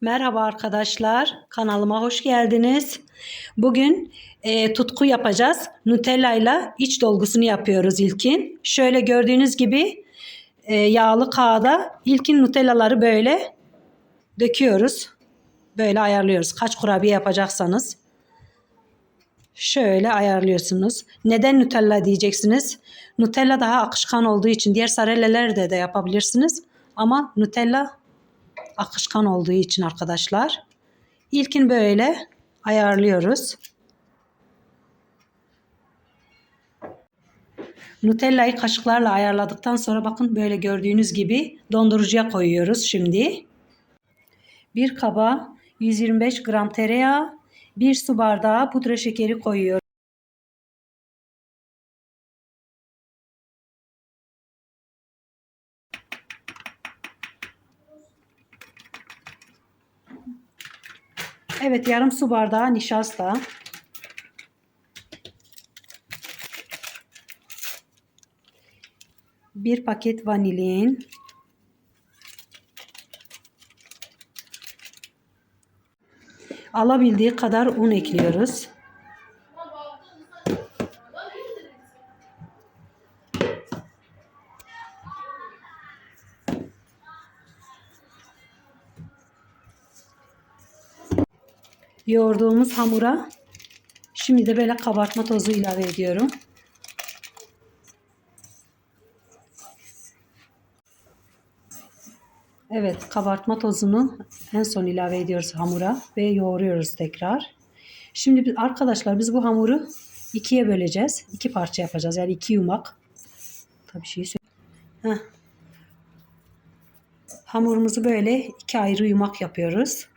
Merhaba arkadaşlar, kanalıma hoş geldiniz. Bugün e, tutku yapacağız. Nutella ile iç dolgusunu yapıyoruz ilkin. Şöyle gördüğünüz gibi e, yağlı kağıda ilkin Nutellaları böyle döküyoruz. Böyle ayarlıyoruz. Kaç kurabiye yapacaksanız. Şöyle ayarlıyorsunuz. Neden Nutella diyeceksiniz? Nutella daha akışkan olduğu için diğer sarelelerde de yapabilirsiniz. Ama Nutella akışkan olduğu için arkadaşlar. İlkin böyle ayarlıyoruz. Nutella'yı kaşıklarla ayarladıktan sonra bakın böyle gördüğünüz gibi dondurucuya koyuyoruz şimdi. Bir kaba 125 gram tereyağı, bir su bardağı pudra şekeri koyuyoruz. Evet yarım su bardağı nişasta. Bir paket vanilin. Alabildiği kadar un ekliyoruz. Yoğurduğumuz hamura şimdi de böyle kabartma tozu ilave ediyorum. Evet kabartma tozunu en son ilave ediyoruz hamura ve yoğuruyoruz tekrar. Şimdi biz, arkadaşlar biz bu hamuru ikiye böleceğiz. İki parça yapacağız. Yani iki yumak. Tabii şeyi. Hamurumuzu böyle iki ayrı yumak yapıyoruz.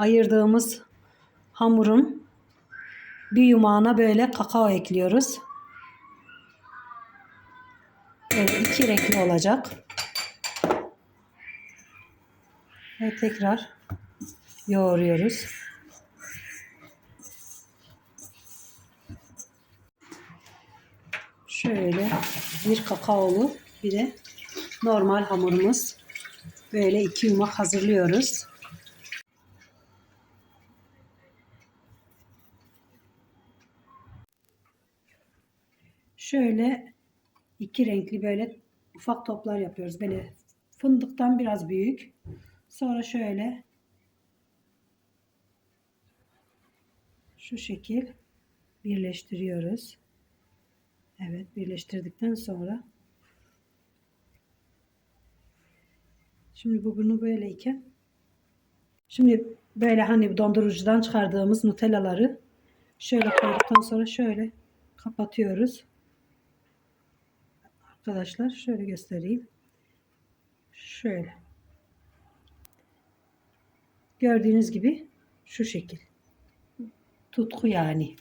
Ayırdığımız hamurun bir yumağına böyle kakao ekliyoruz. Böyle iki renkli olacak. Ve tekrar yoğuruyoruz. Şöyle bir kakaolu bir de normal hamurumuz. Böyle iki yumak hazırlıyoruz. Şöyle iki renkli böyle ufak toplar yapıyoruz. Böyle fındıktan biraz büyük. Sonra şöyle şu şekil birleştiriyoruz. Evet birleştirdikten sonra şimdi bu bunu böyleyken şimdi böyle hani dondurucudan çıkardığımız nutellaları şöyle koyduktan sonra şöyle kapatıyoruz. Arkadaşlar şöyle göstereyim. Şöyle. Gördüğünüz gibi şu şekil. Tutku yani.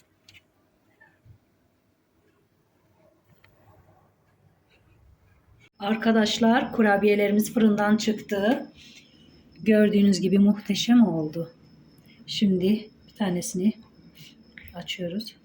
Arkadaşlar kurabiyelerimiz fırından çıktı. Gördüğünüz gibi muhteşem oldu. Şimdi bir tanesini açıyoruz.